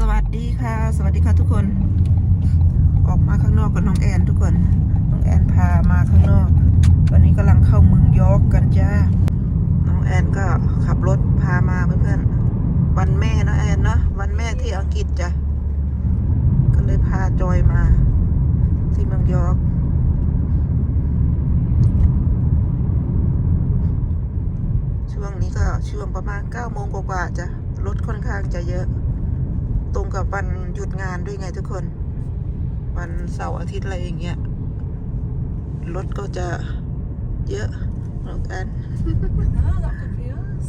สวัสดีค่ะ สวัสดีค่ะทุกคน ออกมาข้างนอกกับน้องแอนทุกคน น้องแอนพามาข้างนอก วันนี้กำลังเข้าเมืองยอร์กกันจ้า น้องแอนก็ขับรถพามาเพื่อนๆ วันแม่นะแอนเนาะ วันแม่ที่อังกฤษจ้ะ ก็เลยพาจอยมา ที่เมืองยอร์กช่วงนี้ก็ช่วงประมาณ9โมงกว่าๆจะรถค่อนข้างจะเยอะ ตรงกับวันหยุดงานด้วยไงทุกคน วันเสาร์อาทิตย์อะไรอย่างเงี้ยรถก็จะเยอะน้องแอน No, that could be us.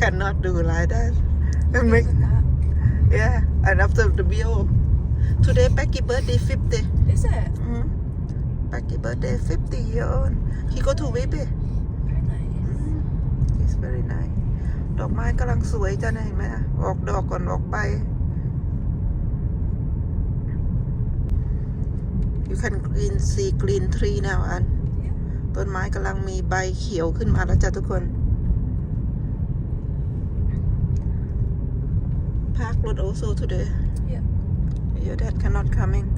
cannot do like that and make Isn't that? yeah and after the bill today Becky birthday 50 Is it? mm. Becky birthday 50 year old he go to Whippy Very nice. it's very nice ดอกไม้กำลังสวยจ้ะนะเห็นไหมอะออกดอกก่อนออกใบ you can green see green tree now อัน Yeah. ต้นไม้กำลังมีใบเขียวขึ้นมาแล้วจ้ะทุกคน Park road also today Yeah. your dad cannot coming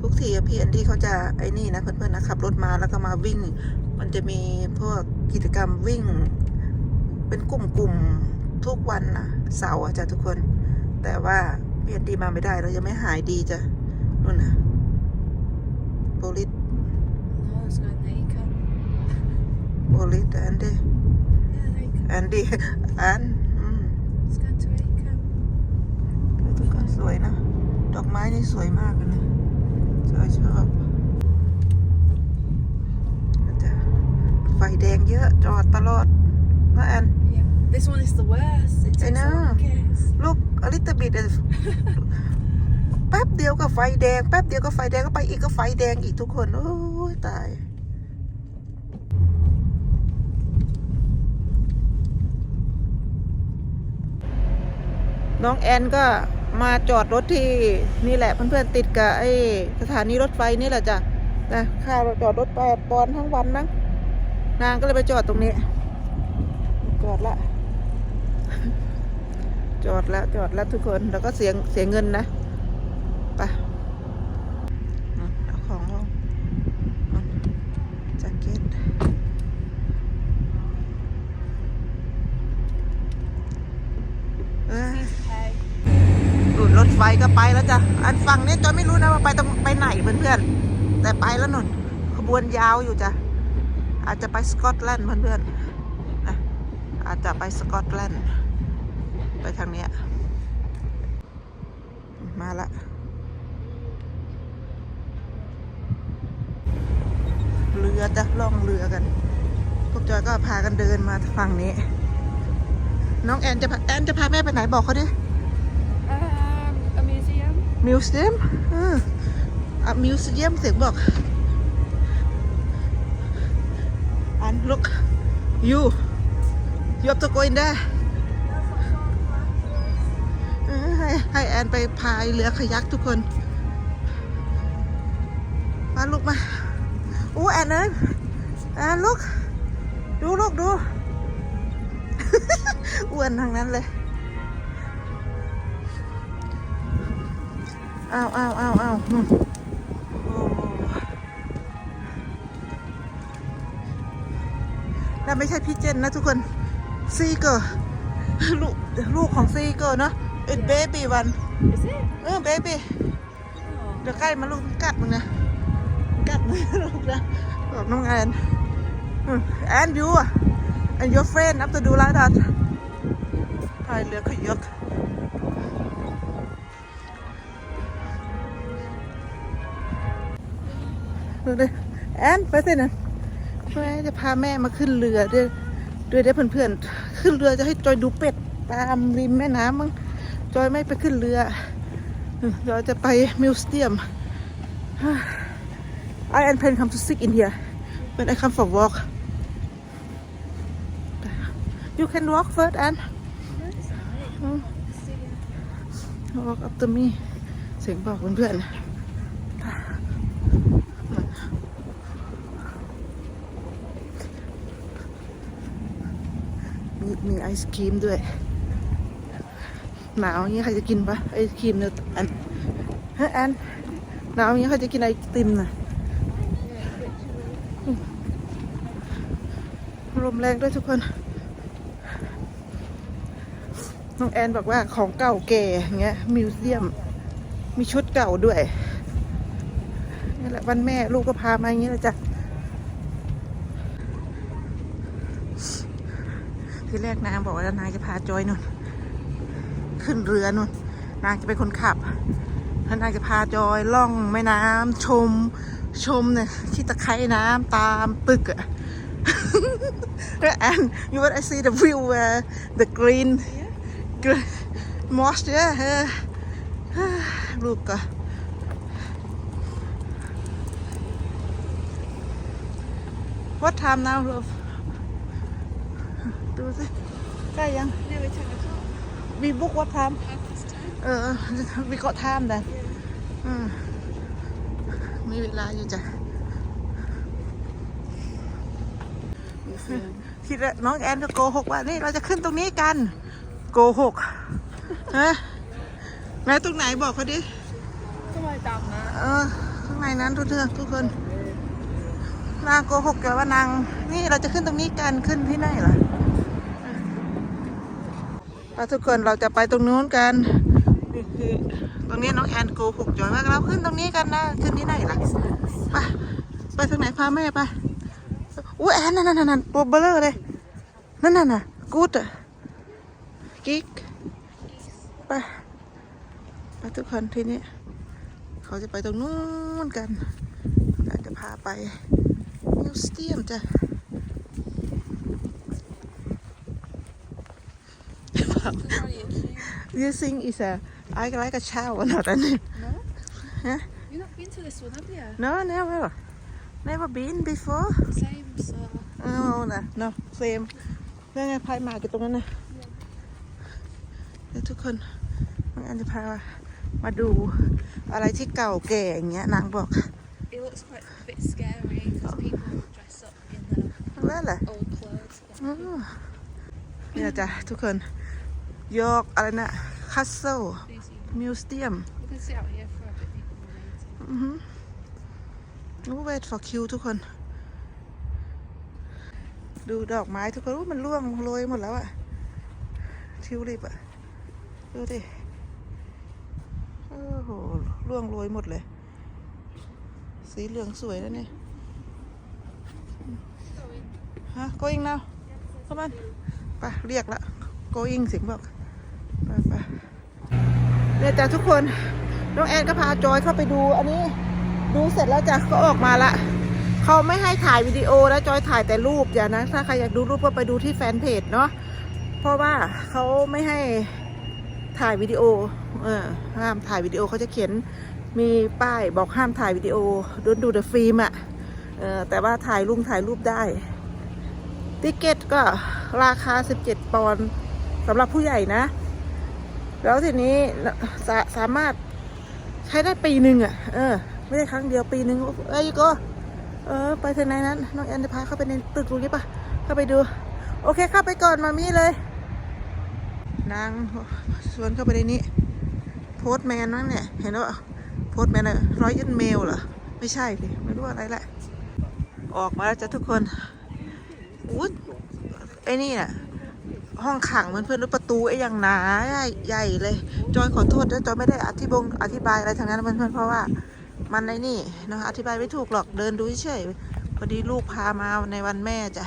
ทุกทีอะพี่แอนดี้เขาจะไอ้นี่นะเพื่อนๆนะขับรถมาแล้วก็มาวิ่ง มันจะมีพวกกิจกรรมวิ่ง เป็นกลุ่มๆทุกวันนะเสาร์อะจ้ะทุกคน แต่ว่าพี่แอนดี้มาไม่ได้เรายังไม่หายดีจ้ะนู่นนะโปลิส No, it's not naked. โปลิสแอนดี้ Yeah, naked. แอนดี้แอนอืม It's going to naked. ทุกคนสวยนะ ดอกไม้นี่สวยมากเลยนะจอยชอบแต่ไฟแดงเยอะจอดตลอด นะแอน Yeah. This one is the worst. It I takes know. the longest. ลูกอลิตบิดแป๊บเดียวก็ไฟแดง แป๊บเดียวก็ไฟแดงก็ไปอีกก็ไฟแดงอีกทุกคน โอ้ยตาย น้องแอนก็มาจอดรถที่นี่แหละเพื่อนๆติดกับไอ้สถานีรถไฟนี่แหละจ้ะนะค่าจอดรถแปดปอนด์ทั้งวันมั้งนางก็เลยไปจอดตรงนี้ จอดละจอดแล้วจอดแล้วทุกคนแล้วก็เสียงเสียเงินนะไปเอาของลงแจ็คเก็ตเอ้ย Okay. หลุดรถไฟก็ไปแล้วจ้ะ อันฝั่งนี้จอยไม่รู้นะว่าไปตรงไปไหนเพื่อนๆ แต่ไปแล้วนุ่น ขบวนยาวอยู่จ้ะ อาจจะไปสกอตแลนด์เพื่อน จจะไปสกอตแลนด์ ไปทางเนี้ย มาละเรือจะล่องเรือกัน พวกจอยก็พากันเดินมาฝั่งนี้ น้องแอนจะพาแอนจะพาแม่ไปไหนบอกเขาดิ Um, a museum. มิวเซียมอะมิวเซียมเสียงบอกอัน look you you have to go in there ให้ให้แอนไปพายเรือขยักทุกคน มาลูกมาอู้แอนเอ้ยแอนลูก ดูลูกดู อ้วนทางนั้นเลยอ้าวอ้าวอ้าวอ้าวนู่นโอ้นั่นไม่ใช่พี่เจนนะทุกคน ซีเกอร์ลูกลูกของซีเกอร์เนาะเอ็ดเบบี้วัน Is it? เออเบบี้ Oh. เดี๋ยวใกล้มาลูกกัดมึงนะ กัดมึงนะลูกนะบอกน้องแอนแอนยูอะ and your friend after do like that พายเรือขยัก ดูดิแอนไปสินะแม่จะพาแม่มาขึ้นเรือด้วยด้วยได้เพื่อนๆ ขึ้นเรือจะให้จอยดูเป็ดตามริมแม่น้ำมั้งจอยไม่ไปขึ้นเรือจอยจะไปมิวเซียม I and plan come to sick in here when I come for walk you can walk first and walk after me เสียงบอกเพื่อนๆ มีมีไอศครีมด้วย หนาวอย่างนี้ใครจะกินปะไอครีมเนี่ยอันฮ้ยแอนหนาวอย่างนี้ใครจะกินไอติมน่ะลมแรงด้วยทุกคนน้องแอนบอกว่าของเก่าแก่เงี้ยมิวเซียม มีชุดเก่าด้วยนี่แหละวันแม่ลูกก็พามาอย่างนี้เลยจ้ะ ทีแรกนางบอกว่านางจะพาจอยนุ่นขึ้นเรือนุ่นนางจะเป็นคนขับแล้วนางจะพาจอยล่องแม่น้ำชม ชมเนี่ยที่ตะไคร่น้ำตามตึกอะ and you want to see the view uh, the green green moss yeah ลูกก็ What time now love ดูสิใกล้ยัง Nearly 10 o'clock. We book what time Half past 10. เออ we got time then อืมมีเวลาอยู่จ้ะที่แรกน้องแอนก็โกหกว่านี่เราจะขึ้นตรงนี้กัน โกหกฮะไหนตรงไหนบอกเขาดิ Come on, down there. เออข้างในนั้นทุกเทือกทุกคนนางโกหกแกว่านางนี่เราจะขึ้นตรงนี้กันขึ้นที่ไหนล่ะ ไปทุกคนเราจะไปตรงนู้นกันนี่คือตรงนี้น้องแอนโกหกจอยว่าเราขึ้นตรงนี้กันนะขึ้นที่ไหนล่ะไปไปทางไหนพาแม่ไปอุ้ยแอนนั่นนั่นนั่นตัวเบลอร์เลยนั่นน่ะน่ะกูดอะกิ๊กไปไปทุกคนทีนี้เขาจะไปตรงนู้นกันเราจะพาไปมิวเซียมจ้ะ You think it's a I like a shower not a No? Huh? You've not been to this one, have you? No never never been before Same, so. เออนะ no same นั่นไงพายหมากอยู่ตรงนั้นนะเดี๋ยวทุกคนน้องอันจะพามาดูอะไรที่เก่าแก่อย่างเงี้ยนางบอก It looks quite a bit scary because people dress up in their นั่นแหละ old clothes. อืมเนี่ยจ้ะทุกคน ยอร์กอะไรนะคัสเซิล These you, มิวเซียม we can sit out here for a bit. People are waiting. อือฮึนู้ wait for queue ทุกคน ดูดอกไม้ทุกคนอู้มันร่วงโรยหมดแล้วอะทิวลิปอะดูดิ โอ้โหร่วงโรยหมดเลย สีเหลืองสวยแล้วเนี่ยฮะ going now เข้ามาไปเรียกละ going เสิงบอก ไปไปเนี่ยจ้ะทุกคนน้องแอนก็พาจอยเข้าไปดู อันนี้ดูเสร็จแล้วจ้ะก็ออกมาละเขาไม่ให้ถ่ายวิดีโอแล้วจอยถ่ายแต่รูปอย่านะถ้าใครอยากดูรูปก็ไปดูที่แฟนเพจเนาะเพราะว่าเขาไม่ให้ถ่ายวิดีโอเออห้ามถ่ายวิดีโอเขาจะเขียนมีป้ายบอกห้ามถ่ายวิดีโอดนดูเดอะฟิล์มอะเออแต่ว่าถ่ายลุงถ่ายรูปได้ติเกตก็ราคา 17 ปอนด์สำหรับผู้ใหญ่นะ แล้วทีนี้สาสามารถใช้ได้ปีหนึ่งอะ เออ ไม่ได้ครั้งเดียวปีหนึ่งเอ้ยก็ เออ ไปทางไหนนั้น น้องแอนจะพาเข้าไปในตึกตรงนี้ปะเข้าไปดู โอเคเข้าไปก่อนมามีเลย นางชวนเข้าไปในนี้ โพสแมนนั่นเนี่ยเห็นว่าโพสแมนร้อยยันเมลเหรอ ไม่ใช่สิไม่รู้อะไรแหละ ออกมาแล้วจ้ะทุกคนอู้ยไอ้นี่น่ะ ห้องขังเหมือนเพื่อนหรือประตูไอ้อย่างหนาใหญ่ใหญ่เลย จอยขอโทษด้วยจอยไม่ได้อธิบงอธิบายอะไรทางนั้นเพื่อนๆเพราะว่ามันในนี่เนาะอธิบายไม่ถูกหรอกเดินดูเฉยพอดีลูกพามาในวันแม่จ้ะ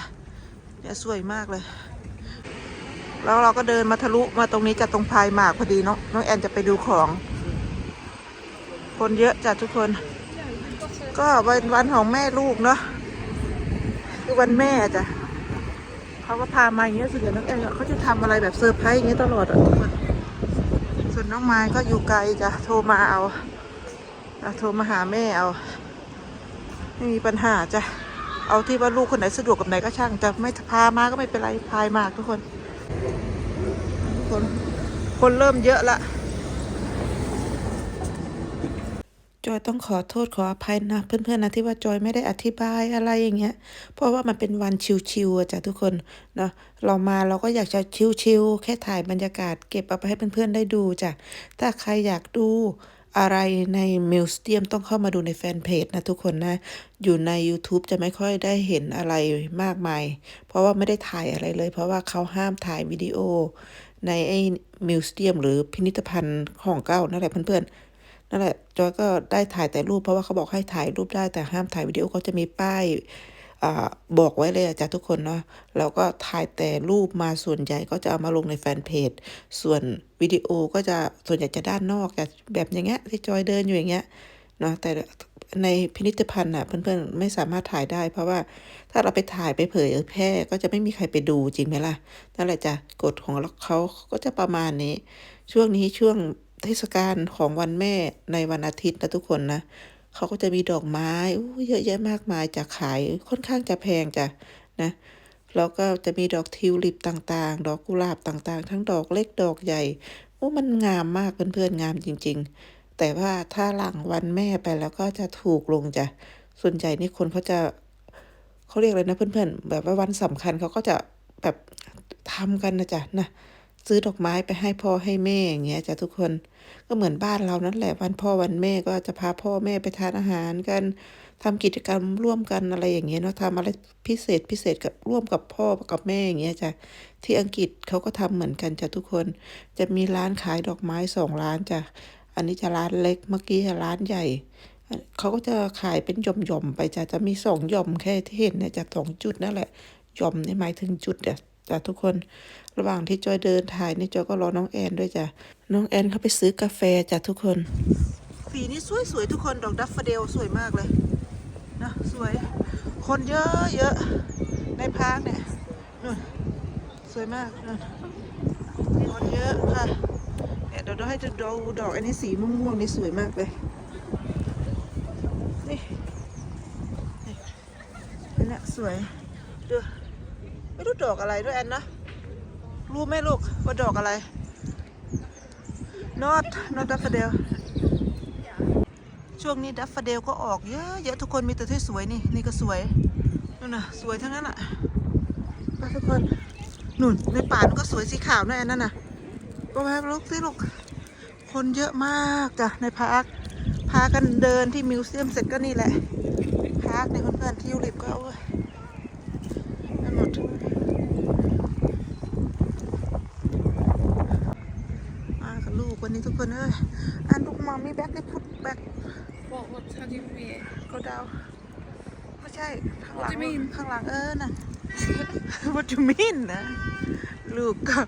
จะสวยมากเลย แล้วเราก็เดินมาทะลุมาตรงนี้จะตรงพายหมากพอดีเนาะน้องแอนจะไปดูของ คนเยอะจ้ะทุกคน ก็วันวันของแม่ลูกเนาะคือวันแม่จ้ะ เขาก็พามาอย่างเงี้ยส่วนใหญ่น้องเอนเขาจะทำอะไรแบบเซอร์ไพรส์อย่างเงี้ยตลอดอะทุกคนส่วนน้องไม้ก็อยู่ไกลจ้ะโทรมาเอาอะโทรมาหาแม่เอาไม่มีปัญหาจ้ะเอาที่ว่าลูกคนไหนสะดวกกับไหนก็ช่างจะไม่พามาก็ไม่เป็นไรพายมากทุกคน ทุกคน คนเริ่มเยอะละ จอยต้องขอโทษขออภัยนะเพื่อนๆนะที่ว่าจอยไม่ได้อธิบายอะไรอย่างเงี้ย เพราะว่ามันเป็นวันชิวๆอะจ้ะทุกคนเนาะเรามาเราก็อยากจะชิวๆแค่ถ่ายบรรยากาศเก็บเอาไปให้เพื่อนๆได้ดูจ้ะถ้าใครอยากดูอะไรในมิวเซียมต้องเข้ามาดูในแฟนเพจนะทุกคนนะ อยู่ใน YouTube จะไม่ค่อยได้เห็นอะไรมากมาย เพราะว่าไม่ได้ถ่ายอะไรเลย เพราะว่าเขาห้ามถ่ายวิดีโอในไอ้มิวเซียมหรือพิพิธภัณฑ์ของเก่านั่นแหละเพื่อนๆ นั่นแหละจอยก็ได้ถ่ายแต่รูปเพราะว่าเขาบอกให้ถ่ายรูปได้แต่ห้ามถ่ายวิดีโอเขาจะมีป้ายอ่าบอกไว้เลยจ้ะทุกคนเนาะแล้วก็ถ่ายแต่รูปมาส่วนใหญ่ก็จะเอามาลงในแฟนเพจ ส่วนวิดีโอก็จะส่วนใหญ่จะด้านนอกจะแบบอย่างเงี้ยที่จอยเดินอยู่อย่างเงี้ยเนาะแต่ในพิพิธภัณฑ์อะเพื่อนๆไม่สามารถถ่ายได้ เพราะว่าถ้าเราไปถ่ายไปเผยแพร่ก็จะไม่มีใครไปดูจริงไหมล่ะนั่นแหละจ้ะกฎของเขาก็จะประมาณนี้ ช่วงนี้ช่วง เทศกาลของวันแม่ในวันอาทิตย์นะทุกคนนะเขาก็จะมีดอกไม้เยอะแยะมากมายจะขายค่อนข้างจะแพงจ้ะนะแล้วก็จะมีดอกทิวลิปต่างๆ ดอกกุหลาบต่างๆ ทั้งดอกเล็กดอกใหญ่โอ้มันงามมากเพื่อนๆงามจริง ๆ แต่ว่าถ้าหลังวันแม่ไปแล้วก็จะถูกลงจ้ะส่วนใหญ่นี่คนเขาจะเขาเรียกอะไรนะเพื่อนๆ แบบว่าวันสำคัญเขาก็จะแบบทำกันนะจ๊ะนะ ซื้อดอกไม้ไปให้พ่อให้แม่อย่างเงี้ยจ้ะทุกคนก็เหมือนบ้านเรานั่นแหละวันพ่อวันแม่ก็จะพาพ่อแม่ไปทานอาหารกันทำกิจกรรมร่วมกันอะไรอย่างเงี้ยเนาะทำอะไรพิเศษพิเศษกับร่วมกับพ่อกับแม่อย่างเงี้ยจ้ะที่อังกฤษเขาก็ทำเหมือนกันจ้ะทุกคน จะมีร้านขายดอกไม้สองร้านจ้ะอันนี้จะร้านเล็กเมื่อกี้ร้านใหญ่เขาก็จะขายเป็นหย่อมๆไปจ้ะจะมีสองหย่อมแค่ที่เห็นเนี่ยจะสองจุดนั่นแหละหย่อมนี่หมายถึงจุดเนี่ย จ้ะทุกคนระหว่างที่จอยเดินถ่ายนี่จอยก็รอน้องแอนด้วยจ้ะน้องแอนเขาไปซื้อกาแฟจ้ะทุกคนสีนี้สวยๆทุกคนดอกดัฟฟเดลสวยมากเลยนะสวย คนเยอะเยอะในพาร์คเนี่ยนู่นสวยมากนู่นคนเยอะค่ะเนี่ยเดี๋ยวเราให้ดูดอกอันนี้สีม่วงๆนี่สวยมากเลยนี่นี่นเนี้ยสวยดู ไม่รู้ดอกอะไรด้วยแอนนะ รู้ไหมลูกว่าดอกอะไร not not daffodil ช่วงนี้ดัฟเฟเดลก็ออกเยอะเยอะทุกคนมีแต่ที่สวยนี่ นี่ก็สวยนู่นน่ะสวยทั้งนั้นอะไปทุกคนนู่นในป่ามันก็สวยสีขาวนะแอนนั่นน่ะก็แวะลูกสิลูกคนเยอะมากจ้ะในพาร์คพากันเดินที่มิวเซียมเสร็จก็นี่แหละพาร์คในเพื่อนๆที่ยูริปก็โอ้ยนั่นหมด มากับลูกวันนี้ทุกคนเอ้ยอันลูกมามีแบ็คได้พุดแบ็ค What? What? How do you mean? เขาดาวไม่ใช่ ข้าง หลัง What do you mean? ข้างหลังเออน่ะ What do you mean นะลูกก็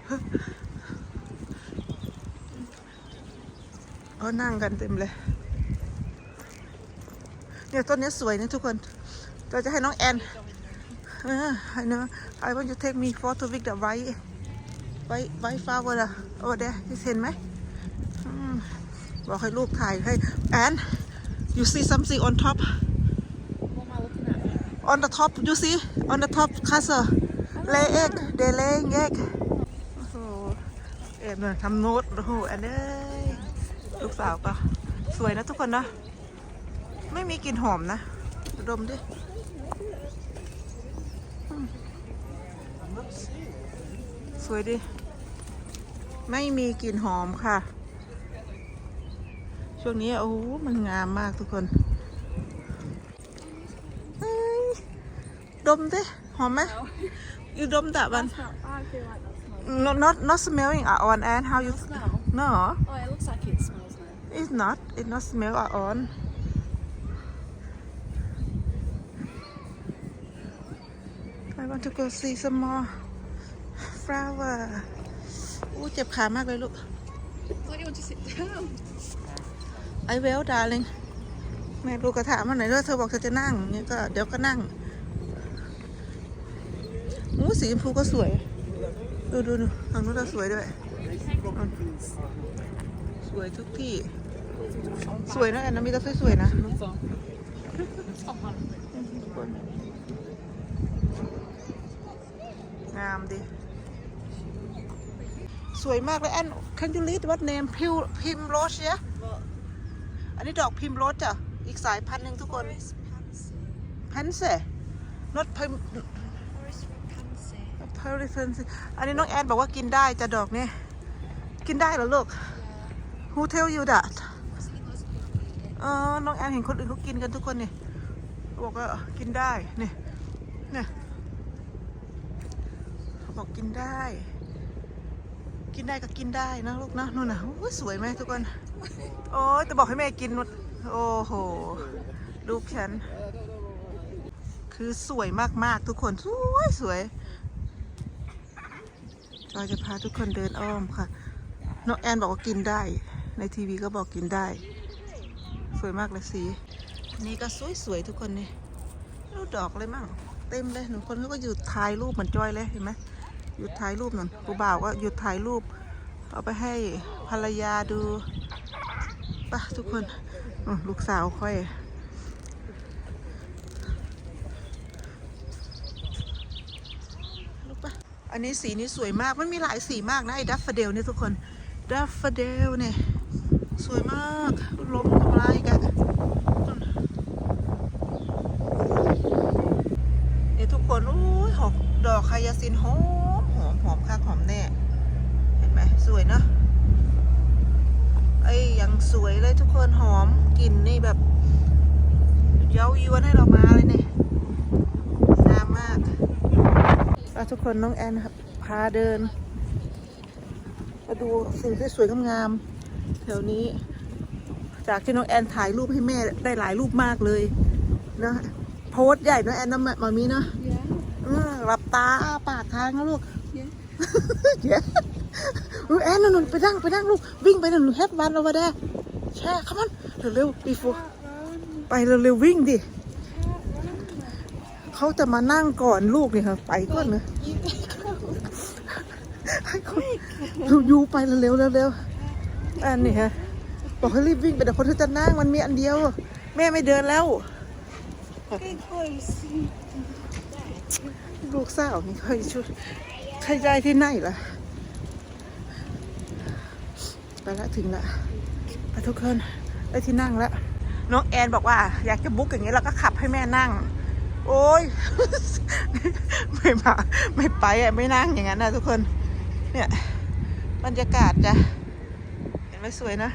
เขานั่งกันเต็มเลย เนี่ยต้นนี้สวยนะทุกคนเราจะให้น้องแอนเออ I know I want you to take me photo with the white white white flower อะ over there เห็นไหมอืมบอกให้ลูกถ่ายให้แอน you see something on top What am I looking at? On the top you see on the top castle lay egg they laying egg โอ้โหเอ็มทำโน้ตโอ้โหอันเอ้ยลูกสาวก็สวยนะทุกคนนะ ไม่มีกลิ่นหอมนะ ดมดิสวยดิ ไม่มีกลิ่นหอมค่ะ ช่วงนี้โอ้โหมันงามมากทุกคนเฮ้ย ดมดิหอมไหมอยู่ดมแต่วัน Not, I feel like that smells. not not not smelling at on and how you Smell? no Oh, it looks like it smells nice. it's not it not smell at on I want to go see some more flower อู้เจ็บขามากเลยลูก I thought you wanted to sit down. I will darling แม่ลูกก็ถามมาหน่อยด้วยเธอบอกเธอจะนั่งเนี่ยก็เดี๋ยวก็นั่ง อู้สีชมพูก็สวย ดูดูดูทางนู้นก็สวยด้วย สวยทุกที่ สวยนะแอนนามีแต่สวยๆนะงามดิ สวยมากเลยแอน can you read what name Pim Primrose yeah อันนี้ดอกพิมพ์รสจ้ะ อีกสายพันธุ์หนึ่งทุกคน พันเซ่นดพิม Forest. พาริฟันอันนี้น้องแอนบอกว่ากินได้จะดอกเนี้กินได้เหรอลูก Yeah. Who tell you that เออน้องแอนเห็นคนอื่นเขากินกันทุกคนเนี่เขาบอกว่ากินได้เนี่ยเนี่ยเขาบอกกินได้ กินได้ก็กินได้นะลูกนะนู่นนะโอ้ยสวยไหมทุกคน โอ้ยแต่บอกให้แม่กินหมดโอ้โห ลูกฉัน คือสวยมากๆทุกคน สวยสวย จอยจะพาทุกคนเดินอ้อมค่ะน้องแอนบอกว่ากินได้ ในทีวีก็บอกกินได้ สวยมากเลยสีนนี้ก็สวยๆทุกคนนี่รูดดอกเลยมั่ง เต็มเลยหนึ่งคนเขาก็หยุดถ่ายรูปเหมือนจอยเลยเห็นไหมหยุดถ่ายรูปหน่อยผู้บ่าวก็หยุดถ่ายรูป เอาไปให้ภรรยาดูไปะทุกคนลูกสาวค่อย ลูกปะ อันนี้สีนี้สวยมาก มันมีหลายสีมากนะไอ้ดัฟเฟเดลนี่ทุกคน ดัฟเฟเดลเนี่ย สวยมากลมทำลายกันนี่ทุกคนโอ้ยหอกดอกคายาซินหอมหอมหอมคักหอมแน่ เห็นไหมสวยเนอะไอ้ยังสวยเลยทุกคนหอมกลิ่นนี่แบบเย้ายวนให้เรามาเลยเนี่ยงามมาก อะทุกคนน้องแอนครับพาเดินมาดูสิ่งที่สวยๆงามๆแถวนี้ จากที่น้องแอนถ่ายรูปให้แม่ได้หลายรูปมากเลยนะโพสต์ใหญ่น้องแอนนะมามีเนาะ Yeah. อืมหลับตาอ้าปากทางนะลูก Yeah. เย้ลูกแอนนั่นๆไปนั่งไปนั่งลูกวิ่งไปนั่นหนูแฮปวันเอาไว้ได้แช่ขมันเร็วๆ before ไปเร็วๆวิ่งดิ เขาจะมานั่งก่อนลูกนี่ค่ะ ไปก่อนนะให้เขาอยู่ไปเร็วๆเร็วๆอันนี้ฮะบอกให้รีบวิ่งไปแต่คนที่จะนั่งมันมีอันเดียว แม่ไม่เดินแล้ว Get close. ลูกสาวนี่ค่อยช่วยใครได้ที่ไหนล่ะไปละถึงละไปทุกคนได้ที่นั่งแล้วน้องแอนบอกว่าอยากจะบุ๊กอย่างนี้เราก็ขับให้แม่นั่ง โอ้ย ไม่มาไม่ไปอะไม่นั่งอย่างนั้นนะทุกคน เนี่ยบรรยากาศจะเห็นไหมสวยนะ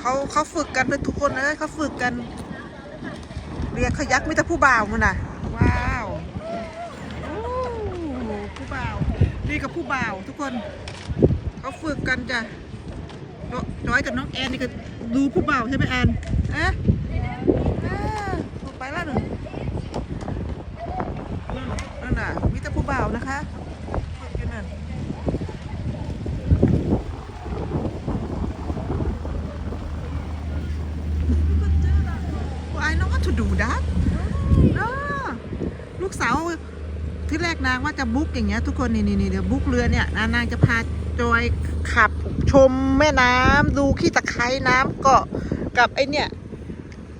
เขาเขาฝึกกันเป็นทุกคนเลยเขาฝึกกัน เรียกขยักมิตรผู้บ่าวมันน่ะ ว้าวโอ้ผู้บ่าว นี่กับผู้บ่าวทุกคน เขาฝึกกันจ้ะ น้อยกับน้องแอนนี่ก็ดูผู้บ่าวใช่ไหมแอนเอ๊ะอ่าไปแล้วหนึ่งนั่นน่ะมิตรผู้บ่าวนะคะฝึกอยู่นั่น I know how to do that อ่าลูกสาวที่แรกนางว่าจะบุ๊กอย่างเงี้ยทุกคนนี่นี่เดี๋ยวบุ๊กเรือเนี่ยนางนางจะพาจอยขับ มแม่น้ำดูขี้ตะไคร้น้ำเกาะกับไอเนี่ย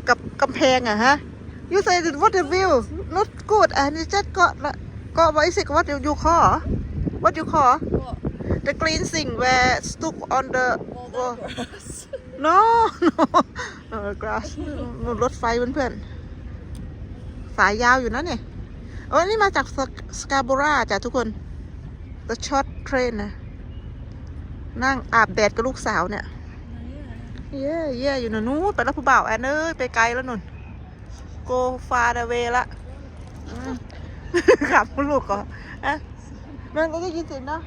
กับกำแพงอะฮะ you say that what the view not good and it just got ละก็ไว้สิ what you you call what you call the green thing where stuck on the Well, wall that grass. no no grass รถไฟเพื่อนๆสายยาวอยู่นะเนี่ยเออนี่มาจากสกาโบราจ้ะทุกคน the short train นะ นั่งอาบแดดกับลูกสาวเนี่ย เย่เย่อยู่นะนู้นไปแล้วผู้บ่าวแอนเอ้ยไปไกลแล้วนุ่น go far away ละอืมขับลูกก่อนอะมันก็ได้ยินเสียงเนาะ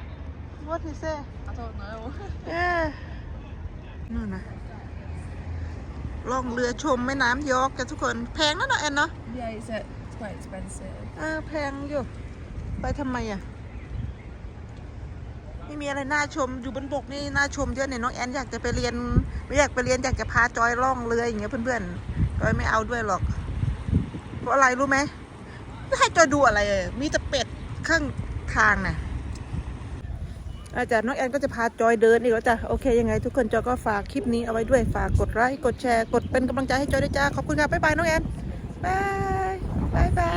what he say I don't know. เอ้ยนู่นนะล่องเรือชมแม่น้ำยอกกันทุกคน แพงนะเนาะแอนเนาะ Yeah, it's, uh, it's quite expensive. เออแพงอยู่ ไปทำไมอะ ไม่มีอะไรน่าชมอยู่บนบกนี่น่าชมเยอะเนี่ยน้องแอนอยากจะไปเรียนไม่อยากไปเรียนอยากจะพาจอยล่องเรืออย่างเงี้ยเพื่อนๆจอยไม่เอาด้วยหรอก เพราะอะไรรู้ไหมไม่ให้จอยดูอะไรเลยมีแต่เป็ดข้างทางน่ะอาจารย์น้องแอนก็จะพาจอยเดินอีกแล้วจ้ะโอเคยังไง ทุกคนจอยก็ฝากคลิปนี้เอาไว้ด้วยฝากกดไลค์กดแชร์กดเป็นกำลังใจให้จอยด้วยจ้าขอบคุณค่ะบ๊ายบายน้องแอนบายบายบาย